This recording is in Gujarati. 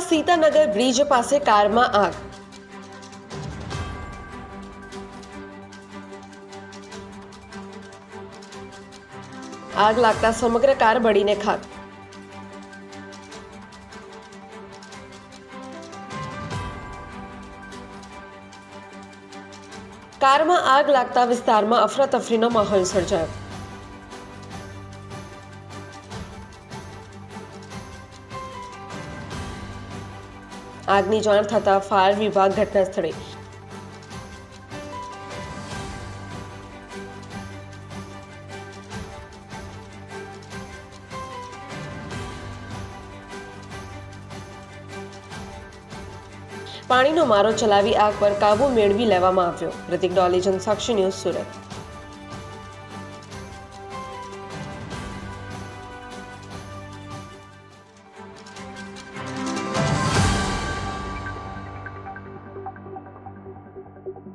સીતાનગર બ્રિજ પાસે કારમાં આગ. આગ લાગતા સમગ્ર કાર બળીને ખાક. કારમાં આગ લાગતા વિસ્તારમાં અફરાતફરીનો માહોલ સર્જાયો. આગની જાણ થતાં ફાયર વિભાગ ઘટના પાણીનો મારો ચલાવી આગ પર કાબુ મેળવી લેવામાં આવ્યો. પ્રતિક ડોલીજન સાક્ષી ન્યૂઝ સુરત.